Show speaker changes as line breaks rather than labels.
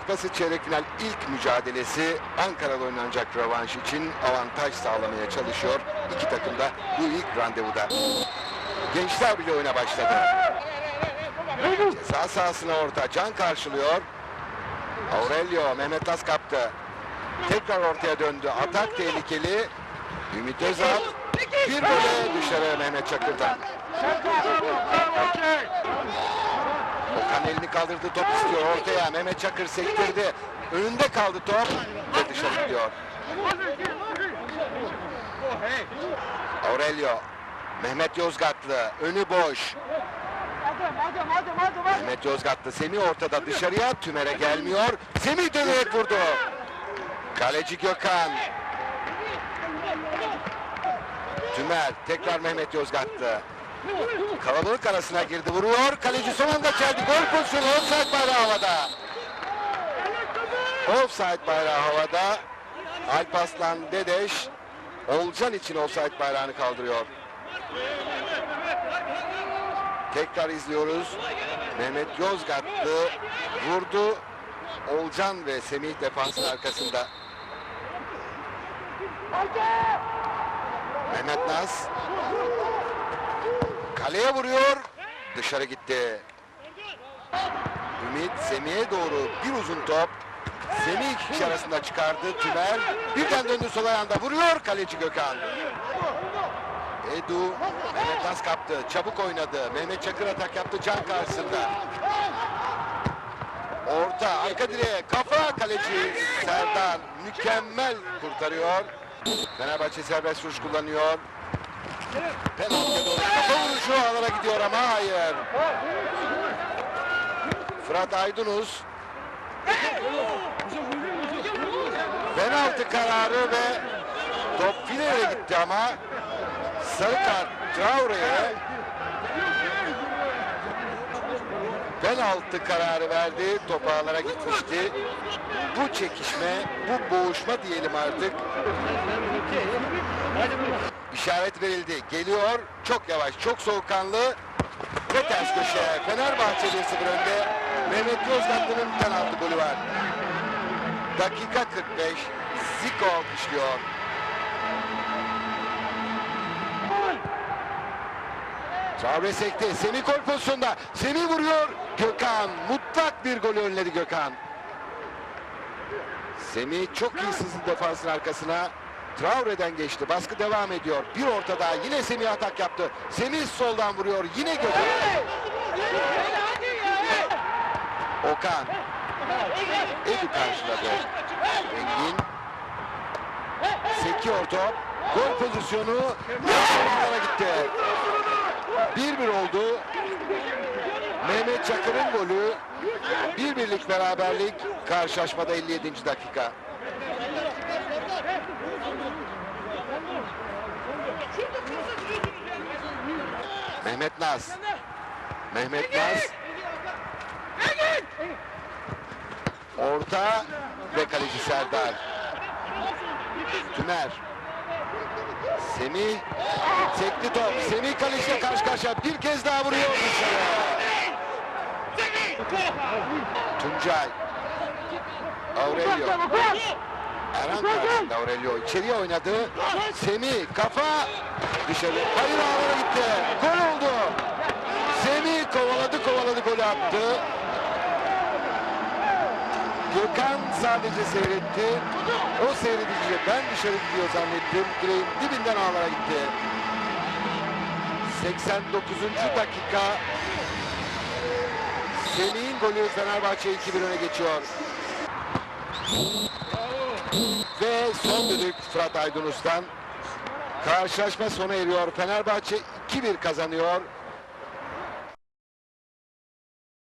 Kupası çeyrek final ilk mücadelesi Ankara'da oynanacak rövanş için avantaj sağlamaya çalışıyor. İki takım da bu ilk randevuda. Gençler bile oyuna başladı. Ceza sahasına orta Can karşılıyor. Aurelio Mehmet Naz kaptı. Tekrar ortaya döndü. Atak tehlikeli. Ümit Özal bir böyle dışarı Mehmet Çakır'dan. Okan elini kaldırdı top istiyor ortaya. Mehmet Çakır sektirdi. Önünde kaldı top ve dışarı gidiyor. Aurelio. Mehmet Yozgatlı. Önü boş. Mehmet Yozgatlı. Semih ortada dışarıya. Tümer'e gelmiyor. Semih dönerek vurdu. Kaleci Gökhan. Tümer. Tekrar Mehmet Yozgatlı. Kalabalık arasına girdi. Vuruyor. Kaleci son anda geldi. Gol pozisyonu. Offside bayrağı havada. Offside bayrağı havada. Alpaslan Dedeş Olcan için offside bayrağını kaldırıyor. Tekrar izliyoruz. Mehmet Yozgatlı vurdu. Olcan ve Semih defansın arkasında. Mehmet Naz kaleye vuruyor. Dışarı gitti. Ümit Semih'e doğru bir uzun top. Semih iki kişi arasında çıkardı. Tümer birden döndü sol ayağında vuruyor kaleci Gökhan. Edu Mehmet Naz kaptı. Çabuk oynadı. Mehmet Çakır atak yaptı can karşısında. Orta arka direğe kafa kaleci Serdar mükemmel kurtarıyor. Fenerbahçe serbest vuruş kullanıyor. Penaltıya doğru kafa vuruşu ağlara gidiyor ama hayır. Fırat Aydınus penaltı kararı ve top fileye gitti ama sarı kart Traore'ye penaltı kararı verdi. Top ağlara gitmişti. Bu çekişme, bu boğuşma diyelim artık. İşaret verildi. Geliyor. Çok yavaş, çok soğukkanlı. Ve ters köşe. Fenerbahçe 1-0 önde. Mehmet Yozgatlı'nın penaltı golü var. Dakika 45. Zico alkışlıyor. Traore sekti. Semih gol pozisyonda. Semih vuruyor. Gökhan. Mutlak bir golü önledi Gökhan. Semih çok iyi sızdı defansın arkasına. Traore'den geçti. Baskı devam ediyor. Bir ortada yine Semih atak yaptı. Semih soldan vuruyor. Yine Gökhan. Okan. Edu karşıladı. Engin. Sekiyor top. Gol pozisyonu. Yanlara gitti. 1-1 oldu. Mehmet Çakır'ın golü. Bir birlik beraberlik. Karşılaşmada 57. dakika. Mehmet Naz. Mehmet Naz. Orta ve kaleci Serdar. Tümer. Semih. Sekli top. Semih kaleciyle karşı karşıya. Bir kez daha vuruyor. Tuncay. Aurelio. Erhan karşısında Aurelio. içeriye oynadı. Semih kafa dışarı. Hayır ağlara gitti. Gol oldu. Semih kovaladı kovaladı golü attı. Gökhan sadece seyretti. O seyredince ben dışarı gidiyor zannettim. Direğin dibinden ağlara gitti. 89. dakika. Semih'in golü Fenerbahçe 2-1 öne geçiyor. Ve son düdük Fırat Aydınus'tan. Karşılaşma sona eriyor. Fenerbahçe 2-1 kazanıyor.